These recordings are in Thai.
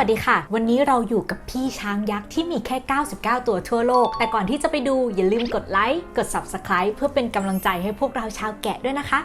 สวัสดีค่ะ วันนี้เราอยู่กับพี่ช้างยักษ์ที่มีแค่ 99 ตัวทั่วโลก แต่ก่อนที่จะไปดูอย่าลืมกดไลค์ กด Subscribe เพื่อเป็นกำลังใจให้พวกเราชาวแกะด้วยนะคะ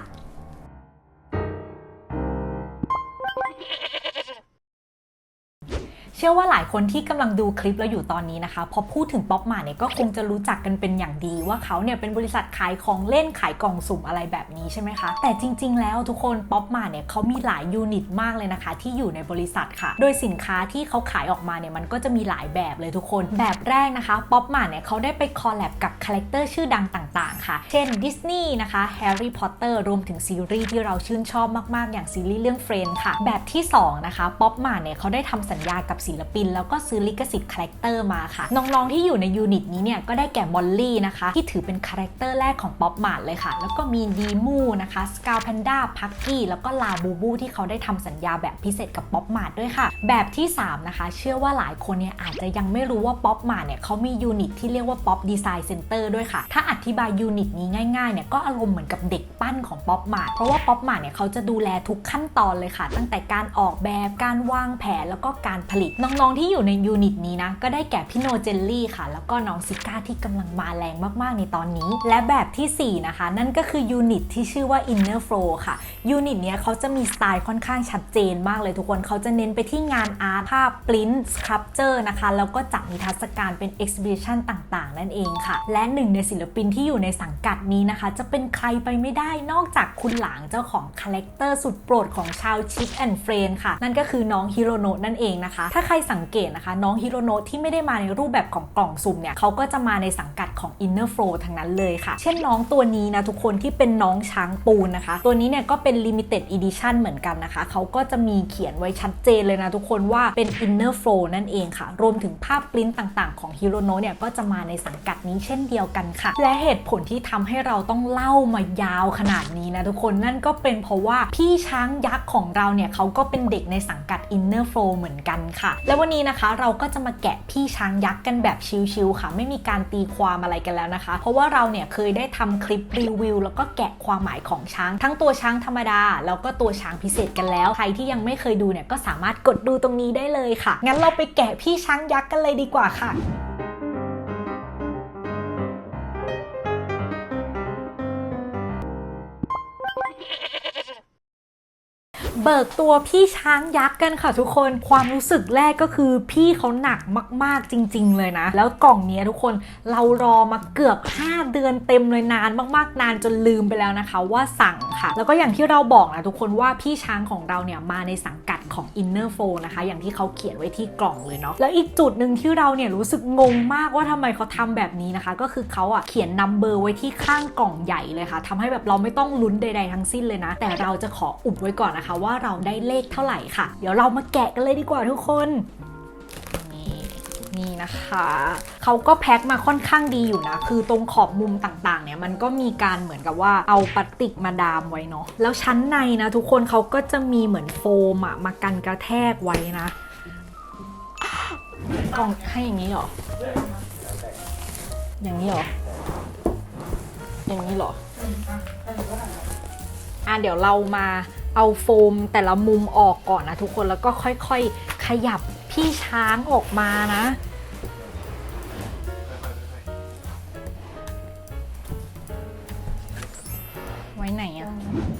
ชื่อว่าหลายคนที่กำลังดูคลิปเราอยู่ตอนนี้นะคะ พอพูดถึงป๊อปมาเนี่ยก็คงจะรู้จักกันเป็นอย่างดีว่าเขาเนี่ยเป็นบริษัทขายของเล่นขายกล่องสุ่มอะไรแบบนี้ใช่ไหมคะ แต่จริง ๆ แล้วทุกคนป๊อปมาเนี่ยเขามีหลายยูนิตมากเลยนะคะ ที่อยู่ในบริษัทค่ะ โดยสินค้าที่เขาขายออกมาเนี่ยมันก็จะมีหลายแบบเลยทุกคน แบบแรกนะคะป๊อปมาเนี่ยเขาได้ไปคอลแลบกับคาแรคเตอร์ชื่อดังต่างๆ ค่ะ เช่นดิสนีย์นะคะแฮร์รี่พอตเตอร์รวมถึงซีรีส์ที่เราชื่นชอบมากๆ อย่างซีรีส์เรื่องเฟรนด์ค่ะ แบบที่สองนะคะป๊อปมาเนี่ยเขาได้ทำสัญญากับศิลปิน แล้วก็ซื้อลิขสิทธิ์คาแรคเตอร์มาค่ะ น้องๆ ที่อยู่ในยูนิตนี้เนี่ยก็ได้แก่มอลลี่นะคะ ที่ถือเป็นคาแรคเตอร์แรกของป๊อปมาเลยค่ะ แล้วก็มีดีมูนะคะสกาวแพนด้าพักกี้แล้วก็ลาบูบูที่เขาได้ทำสัญญาแบบพิเศษกับป๊อปมาด้วยค่ะ แบบที่ 3 นะคะ เชื่อว่าหลายคนเนี่ยอาจจะยังไม่รู้ว่าป๊อปมาเนี่ยเขามียูนิตที่เรียกว่าป๊อปดีไซน์เซ็นเตอร์ด้วยค่ะ ถ้าอธิบายยูนิตนี้ง่ายๆเนี่ยก็อารมณ์เหมือนกับเด็กปั้นของป๊อปมาเพราะว่าป๊อปมาเนี่ยเขาจะดูแลทุกขั้นตอนเลยค่ะ ตั้งแต่การออกแบบการวางแผนแล้วก็การผลิตน้องๆที่อยู่ในยูนิตนี้นะ ก็ได้แก่พี่โนเจลลี่ค่ะ แล้วก็น้องซิก้าที่กำลังมาแรงมากๆในตอนนี้ และแบบทีสี่ 4 นะคะ นั่นก็คือยูนิตที่ชื่อว่า Inner Flow ค่ะยูนิตเนี้ยเขาจะมีสไตล์ค่อนข้างชัดเจนมากเลยทุกคนเขาจะเน้นไปที่งานอาร์ตภาพปริ้นสครับเจอร์นะคะ แล้วก็จัดนิทรรศการเป็น exhibition ต่างๆ นั่นเองค่ะ และหนึ่งในศิลปินที่อยู่ในสังกัดนี้นะคะ จะเป็นใครไปไม่ได้นอกจากคุณหลางเจ้าของคาแรคเตอร์สุดโปรดของชาวชิปแอนด์เฟรนค่ะ นั่นก็คือน้องฮิโรโนะนั่นเองนะคะถ้าใครสังเกตนะคะ น้องฮิโรโนะที่ไม่ได้มาในรูปแบบของกล่องสุ่มเนี่ยเขาก็จะมาในสังกัดของ Inner Flow ทั้งนั้นเลยค่ะ เช่นน้องตัวนี้นะทุกคนที่เป็นน้องช้างปูนนะคะ ตัวนี้เนี่ยก็เป็น Limited Edition เหมือนกันนะคะ เขาก็จะมีเขียนไว้ชัดเจนเลยนะทุกคนว่าเป็น Inner Flow นั่นเองค่ะ รวมถึงภาพปริ้นต่างๆ ของฮิโรโนะเนี่ยก็จะมาในสังกัดนี้เช่นเดียวกันค่ะ และเหตุผลที่ทำให้เราต้องเล่ามายาวขนาดนี้นะทุกคนนั่นก็เป็นเพราะว่าพี่ช้างยักษ์ของเราเนี่ยเขาก็เป็นเด็กในสังกัด Inner Flow เหมือนกันค่ะและวันนี้นะคะเราก็จะมาแกะพี่ช้างยักษ์กันแบบชิลๆค่ะ ไม่มีการตีความอะไรกันแล้วนะคะ เพราะว่าเราเนี่ยเคยได้ทำคลิปรีวิวแล้วก็แกะความหมายของช้าง ทั้งตัวช้างธรรมดา แล้วก็ตัวช้างพิเศษกันแล้ว ใครที่ยังไม่เคยดูเนี่ยก็สามารถกดดูตรงนี้ได้เลยค่ะ งั้นเราไปแกะพี่ช้างยักษ์กันเลยดีกว่าค่ะ เบิกตัวพี่ช้างยักษ์กันค่ะทุกคน ความรู้สึกแรกก็คือพี่เขาหนักมากๆจริง ๆ เลยนะ แล้วกล่องนี้ทุกคนเรารอมาเกือบ 5 เดือนเต็มเลยนานมากๆนานจนลืมไปแล้วนะคะ ว่าสั่งค่ะ แล้วก็อย่างที่เราบอกนะทุกคนว่าพี่ช้างของเราเนี่ยมาในสังกัดของ Inner f o นะคะ อย่างที่เขาเขียนไว้ที่กล่องเลยเนาะแล้วอีกจุดหนึ่งที่เราเนี่ยรู้สึกงงมากว่าทำไมเขาทำแบบนี้นะคะ ก็คือเขาอะเขียนนัมเบอร์ไว้ที่ข้างกล่องใหญ่เลยค่ะทำให้แบบเราไม่ต้องลุ้นใด ๆ ทั้งสิ้นเลยนะ แต่เราจะขออุบไว้ก่อนนะคะว่าเราได้เลขเท่าไหร่ค่ะ เดี๋ยวเรามาแกะกันเลยดีกว่าทุกคนนี่นะคะเขาก็แพ็คมาค่อนข้างดีอยู่นะ คือตรงขอบมุมต่างๆ เนี่ยมันก็มีการเหมือนกับว่าเอาพลาสติกมาดามไว้เนาะ แล้วชั้นในนะทุกคนเขาก็จะมีเหมือนโฟมอะมากันกระแทกไว้นะกล่องให้อย่างนี้เหรอ อย่างนี้เหรอ อย่างนี้เหรอ อะเดี๋ยวเรามา เอาโฟมแต่ละมุมออกก่อนนะทุกคนแล้วก็ค่อยๆ ขยับพี่ช้างออกมานะ ไว้ไหนอะ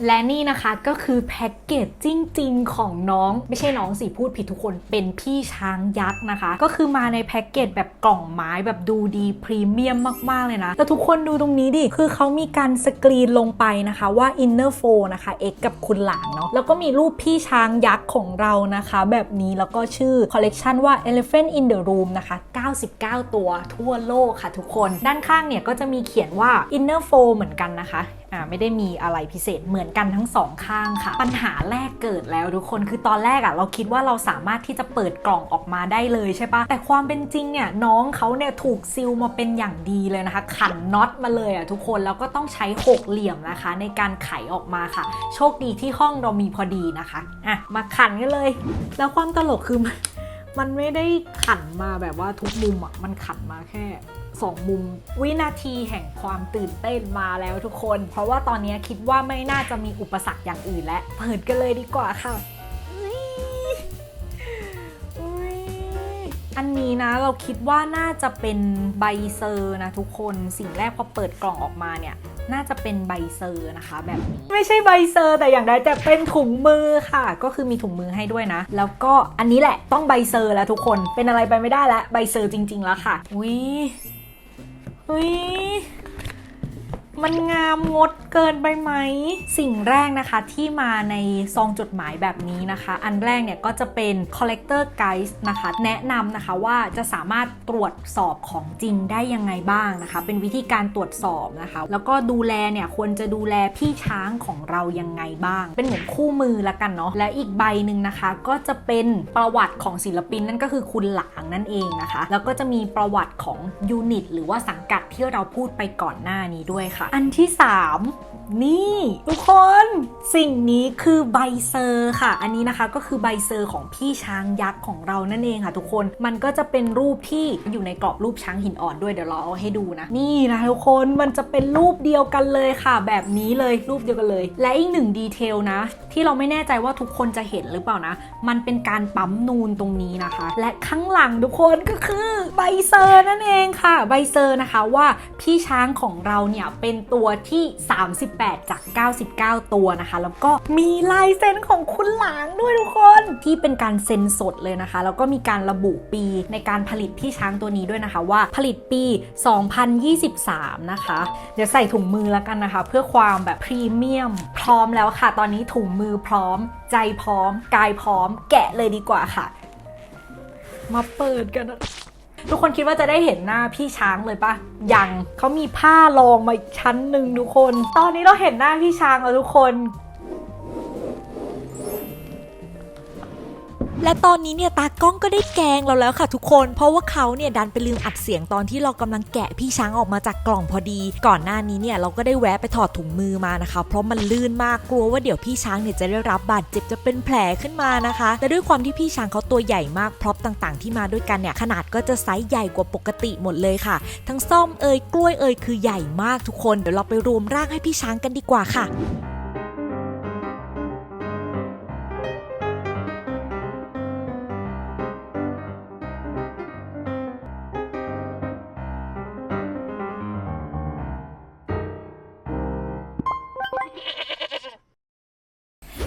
และนี่นะคะก็คือแพ็กเกจจริง ๆ ของน้อง ไม่ใช่น้องสิพูดผิดทุกคนเป็นพี่ช้างยักษ์นะคะ ก็คือมาในแพ็กเกจแบบกล่องไม้แบบดูดีพรีเมียมมาก ๆ เลยนะ แต่ทุกคนดูตรงนี้ดิ คือเขามีการสกรีนลงไปนะคะว่า Inner f o นะคะ X กับคุณหลางเนาะแล้วก็มีรูปพี่ช้างยักษ์ของเรานะคะ แบบนี้แล้วก็ชื่อคอลเลกชันว่า Elephant in the Room นะคะ 99 ตัวทั่วโลกค่ะทุกคน ด้านข้างเนี่ยก็จะมีเขียนว่า Inner f o เหมือนกันนะคะ อ่าไม่ได้มีอะไรพิเศษเหมือนกันทั้งสองข้างค่ะ ปัญหาแรกเกิดแล้วทุกคนคือตอนแรกอะ่ะเราคิดว่าเราสามารถที่จะเปิดกล่องออกมาได้เลยใช่ปะแต่ความเป็นจริงเนี่ยน้องเขาเนี่ยถูกซิลมาเป็นอย่างดีเลยนะคะ ขันน็อตมาเลยอะ่ะทุกคนแล้วก็ต้องใช้หกเหลี่ยมนะคะ ในการไขออกมาค่ะ โชคดีที่ห้องเรามีพอดีนะคะอะมาขันกันเลย แล้วความตลกคือ มันไม่ได้ขันมาแบบว่าทุกมุมอะ มันขันมาแค่สองมุม วินาทีแห่งความตื่นเต้นมาแล้วทุกคน เพราะว่าตอนนี้คิดว่าไม่น่าจะมีอุปสรรคอย่างอื่นแล้วเปิดกันเลยดีกว่าค่ะอันนี้นะเราคิดว่าน่าจะเป็นใบเซอร์นะทุกคนสิ่งแรกพอเปิดกล่องออกมาเนี่ย น่าจะเป็นใบเซอร์นะคะ แบบนี้ไม่ใช่ใบเซอร์ แต่อย่างใดแต่เป็นถุงมือค่ะ ก็คือมีถุงมือให้ด้วยนะ แล้วก็อันนี้แหละต้องใบเซอร์แล้วทุกคนเป็นอะไรไปไม่ได้แล้วใบเซอร์จริง ๆ แล้วค่ะอุ้ยอุ้ย มันงามงดเกินไปไหม สิ่งแรกนะคะที่มาในซองจดหมายแบบนี้นะคะ อันแรกเนี่ยก็จะเป็น collector guide นะคะ แนะนำนะคะว่าจะสามารถตรวจสอบของจริงได้ยังไงบ้างนะคะ เป็นวิธีการตรวจสอบนะคะ แล้วก็ดูแลเนี่ยควรจะดูแลพี่ช้างของเรายังไงบ้าง เป็นเหมือนคู่มือละกันเนาะและอีกใบหนึ่งนะคะ ก็จะเป็นประวัติของศิลปินนั่นก็คือคุณหลางนั่นเองนะคะ แล้วก็จะมีประวัติของยูนิตหรือว่าสังกัดที่เราพูดไปก่อนหน้านี้ด้วยค่ะอันที่ 3นี่ทุกคนสิ่งนี้คือใบเซอร์ค่ะ อันนี้นะคะก็คือใบเซอร์ของพี่ช้างยักษ์ของเรานั่นเองค่ะ ทุกคนมันก็จะเป็นรูปที่อยู่ในกรอบรูปช้างหินอ่อนด้วยเดี๋ยวเราเอาให้ดูนะ นี่นะทุกคนมันจะเป็นรูปเดียวกันเลยค่ะ แบบนี้เลยรูปเดียวกันเลย และอีกหนึ่งดีเทลนะ ที่เราไม่แน่ใจว่าทุกคนจะเห็นหรือเปล่านะ มันเป็นการปั๊มนูนตรงนี้นะคะ และข้างหลังทุกคนก็คือใบเซอร์นั่นเองค่ะ ใบเซอร์นะคะว่าพี่ช้างของเราเนี่ยเป็นตัวที่38จาก 99 ตัวนะคะ แล้วก็มีลายเซ็นของคุณหลางด้วยทุกคนที่เป็นการเซ็นสดเลยนะคะ แล้วก็มีการระบุปีในการผลิตพี่ช้างตัวนี้ด้วยนะคะ ว่าผลิตปี 2023 นะคะ เดี๋ยวใส่ถุงมือแล้วกันนะคะ เพื่อความแบบพรีเมียม พร้อมแล้วค่ะ ตอนนี้ถุงมือพร้อม ใจพร้อม กายพร้อม แกะเลยดีกว่าค่ะ มาเปิดกันนะ ทุกคนคิดว่าจะได้เห็นหน้าพี่ช้างเลยปะยังเขามีผ้ารองมาอีกชั้นหนึ่งทุกคน ตอนนี้เราเห็นหน้าพี่ช้างแล้วทุกคน และตอนนี้เนี่ยตากล้องก็ได้แกงเราแล้วค่ะทุกคน เพราะว่าเขาเนี่ยดันไปลืมอัดเสียงตอนที่เรากำลังแกะพี่ช้างออกมาจากกล่องพอดี ก่อนหน้านี้เนี่ยเราก็ได้แวะไปถอดถุงมือมานะคะ เพราะมันลื่นมากกลัวว่าเดี๋ยวพี่ช้างเนี่ยจะได้รับบาดเจ็บจะเป็นแผลขึ้นมานะคะ แต่ด้วยความที่พี่ช้างเขาตัวใหญ่มากพร็อพต่างๆ ที่มาด้วยกันเนี่ยขนาดก็จะไซส์ใหญ่กว่าปกติหมดเลยค่ะ ทั้งซ่อมเอ่ยกล้วยเอ่ยคือใหญ่มากทุกคนเดี๋ยวเราไปรวมร่างให้พี่ช้างกันดีกว่าค่ะ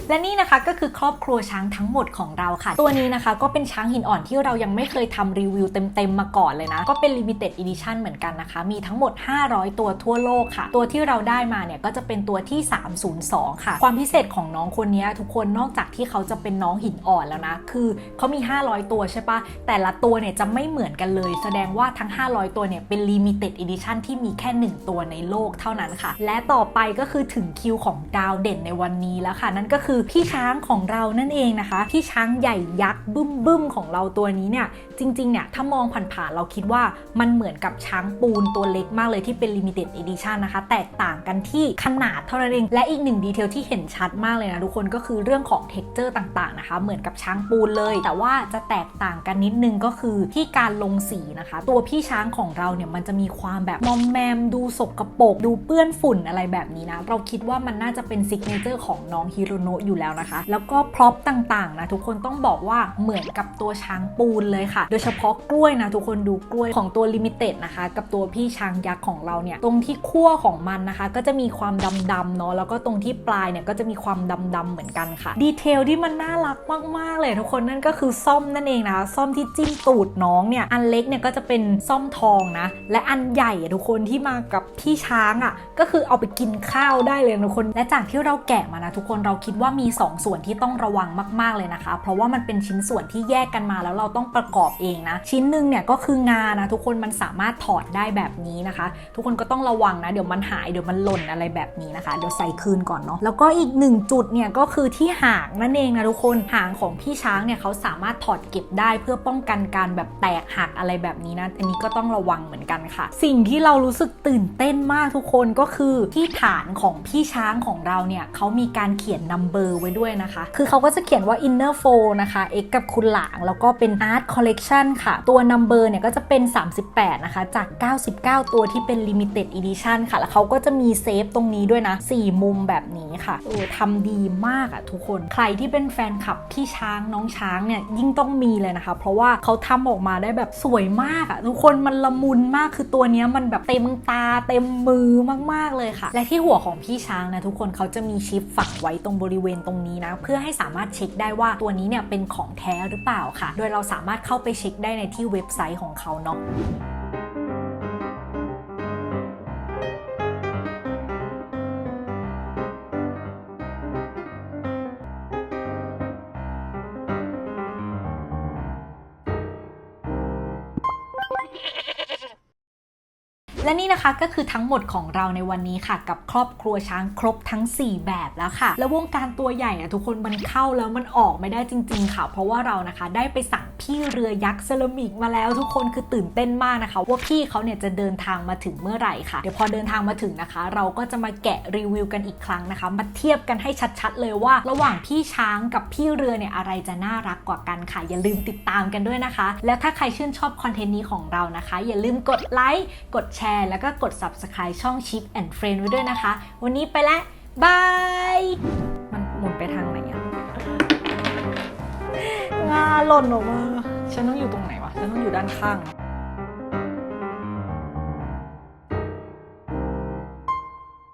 และนี่นะคะก็คือครอบครัวช้างทั้งหมดของเราค่ะ ตัวนี้นะคะก็เป็นช้างหินอ่อนที่เรายังไม่เคยทำรีวิวเต็มๆมาก่อนเลยนะ ก็เป็น Limited Edition เหมือนกันนะคะ มีทั้งหมด 500 ตัวทั่วโลกค่ะ ตัวที่เราได้มาเนี่ยก็จะเป็นตัวที่ 302 ค่ะ ความพิเศษของน้องคนนี้ทุกคนนอกจากที่เขาจะเป็นน้องหินอ่อนแล้วนะ คือเขามี 500 ตัวใช่ปะแต่ละตัวเนี่ยจะไม่เหมือนกันเลย แสดงว่าทั้ง 500 ตัวเนี่ยเป็น Limited Edition ที่มีแค่ 1 ตัวในโลกเท่านั้นค่ะ และต่อไปก็คือถึงคิวของดาวเด่นในวันนี้แล้วค่ะ นั่นก็คือือพี่ช้างของเรานั่นเองนะคะ พี่ช้างใหญ่ยักษ์บึ้มบึ้มของเราตัวนี้เนี่ย จริงๆ เนี่ย ถ้ามองผ่านๆ เราคิดว่ามันเหมือนกับช้างปูนตัวเล็กมากเลยที่เป็น Limited Edition นะคะ แตกต่างกันที่ขนาดเท่านั้นเอง และอีกหนึ่งดีเทลที่เห็นชัดมากเลยนะทุกคนก็คือเรื่องของ texture ต่างๆ นะคะ เหมือนกับช้างปูนเลย แต่ว่าจะแตกต่างกันนิดนึงก็คือที่การลงสีนะคะ ตัวพี่ช้างของเราเนี่ยมันจะมีความแบบมอมแมมดูสกปรกดูเปื้อนฝุ่นอะไรแบบนี้นะเราคิดว่ามันน่าจะเป็นซิกเนเจอร์ของน้องฮิโรโนะอยู่แล้วนะคะ แล้วก็พร็อพต่างๆนะทุกคนต้องบอกว่าเหมือนกับตัวช้างปูนเลยค่ะโดยเฉพาะกล้วยนะทุกคนดูกล้วยของตัวลิมิเต็ดนะคะ กับตัวพี่ช้างยักษ์ของเราเนี่ย ตรงที่ขั้วของมันนะคะ ก็จะมีความดำๆเนาะแล้วก็ตรงที่ปลายเนี่ยก็จะมีความดำๆเหมือนกันค่ะ ดีเทลที่มันน่ารักมากๆเลยทุกคนนั่นก็คือซ่อมนั่นเองนะคะซ่อมที่จิ้มตูดน้องเนี่ยอันเล็กเนี่ยก็จะเป็นซ่อมทองนะและอันใหญ่ทุกคนที่มากับพี่ช้างอะ่ะก็คือเอาไปกินข้าวได้เลยทุกคน และจากที่เราแกะมานะทุกคนเราคิดว่ามี 2 ส่วนที่ต้องระวังมาก ๆเลยนะคะ เพราะว่ามันเป็นชิ้นส่วนที่แยกกันมาแล้วเราต้องประกอบเองนะ ชิ้นหนึ่งเนี่ยก็คืองานะทุกคนมันสามารถถอดได้แบบนี้นะคะ ทุกคนก็ต้องระวังนะ เดี๋ยวมันหายเดี๋ยวมันหล่นอะไรแบบนี้นะคะ เดี๋ยวใส่คืนก่อนเนาะแล้วก็อีกหนึ่งจุดเนี่ยก็คือที่หางนั่นเองนะทุกคนหางของพี่ช้างเนี่ยเขาสามารถถอดเก็บได้เพื่อป้องกันการแบบแตกหักอะไรแบบนี้นะอันนี้ก็ต้องระวังเหมือนกันค่ะ สิ่งที่เรารู้สึกตื่นเต้นมากทุกคนก็คือที่ฐานของพี่ช้างของเราเนี่ยเขามีการเขียนนัมเบอร์ไว้ด้วยนะคะ คือเขาก็จะเขียนว่า inner four นะคะ x กับคุณหลางแล้วก็เป็น art collection ค่ะ ตัว number เนี่ยก็จะเป็น 38 นะคะ จาก 99 ตัวที่เป็น limited edition ค่ะ แล้วเขาก็จะมีเซฟตรงนี้ด้วยนะ 4 มุมแบบนี้ค่ะโอ้ทำดีมากอะทุกคน ใครที่เป็นแฟนคลับพี่ช้างน้องช้างเนี่ย ยิ่งต้องมีเลยนะคะ เพราะว่าเขาทำออกมาได้แบบสวยมากอะทุกคนมันละมุนมากคือตัวนี้มันแบบเต็มตาเต็มมือมาก ๆ เลยค่ะ และที่หัวของพี่ช้างนะทุกคนเขาจะมีชิปฝังไว้ตรงบริเวณตรงนี้นะ เพื่อให้สามารถเช็คได้ว่าตัวนี้เนี่ยเป็นของแท้หรือเปล่าค่ะ โดยเราสามารถเข้าไปเช็คได้ในที่เว็บไซต์ของเขาเนาะและนี่นะคะก็คือทั้งหมดของเราในวันนี้ค่ะ กับครอบครัวช้างครบทั้ง 4 แบบแล้วค่ะ แล้ววงการตัวใหญ่อะทุกคนมันเข้าแล้วมันออกไม่ได้จริง ๆ ค่ะ เพราะว่าเรานะคะได้ไปสั่ง พี่เรือยักษ์เซรามิกมาแล้วทุกคนคือตื่นเต้นมากนะคะ ว่าพี่เขาเนี่ยจะเดินทางมาถึงเมื่อไหร่ค่ะ เดี๋ยวพอเดินทางมาถึงนะคะ เราก็จะมาแกะรีวิวกันอีกครั้งนะคะ มาเทียบกันให้ชัดๆเลยว่า ระหว่างพี่ช้างกับพี่เรือเนี่ยอะไรจะน่ารักกว่ากันค่ะ อย่าลืมติดตามกันด้วยนะคะ แล้วถ้าใครชื่นชอบคอนเทนต์นี้ของเรานะคะ อย่าลืมกดไลค์กดแชร์แล้วก็กด subscribe ช่อง Chip and Friend ไว้ด้วยนะคะ วันนี้ไปแล้วบายมันหมุนไปทางไหนอะ งาหล่นออกมา ฉันต้องอยู่ตรงไหนวะ ฉันต้องอยู่ด้านข้าง